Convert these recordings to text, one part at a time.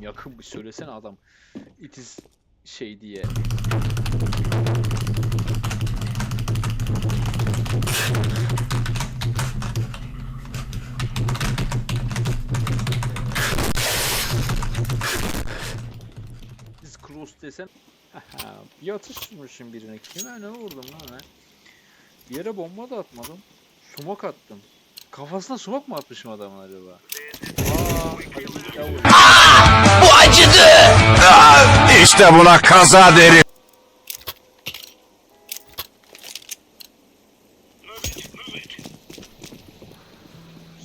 yakın bir söylesene adam. It is şey diye. İs close desen. Bir atış vurmuşum birine. Kime ne vurdum lan ben? Bir yere bomba da atmadım. Sumak attım. Kafasına sumak mı atmışım adamın acaba? Aa. İşte buna kaza derim.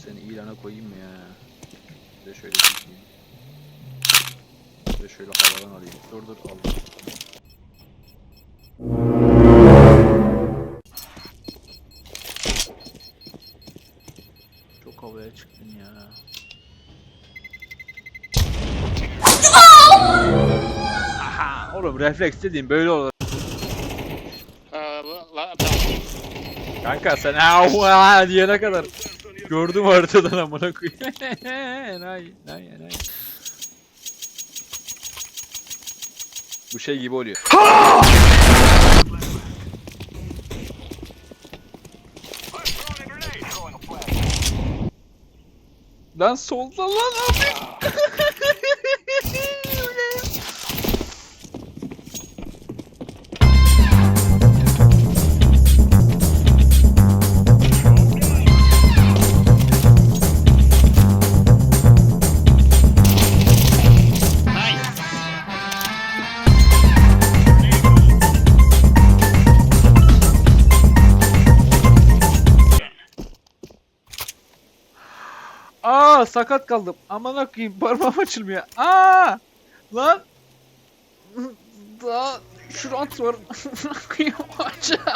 Seni ilana koyayım mı ya? Bir de şöyle çekeyim. Bir de şöyle havadan alayım. Dur dur al. Çok havaya çıktın ya. Oğlum refleks dediğim böyle olur. Kanka sen "Aa, diyene kadar gördüm haritadan amına koyayım. enayi, enayi, enayi. Bu şey gibi oluyor. Lan solda lan abi. Aa sakat kaldım. Aman koyayım parmağım açılmıyor. Aa! Lan! Daha şurant var. koyayım aşağı.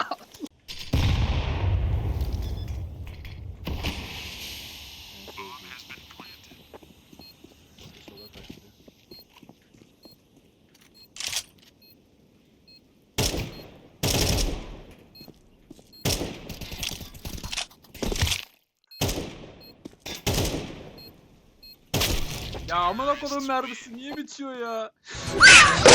Ya aman kodum mermisi niye bitiyor ya?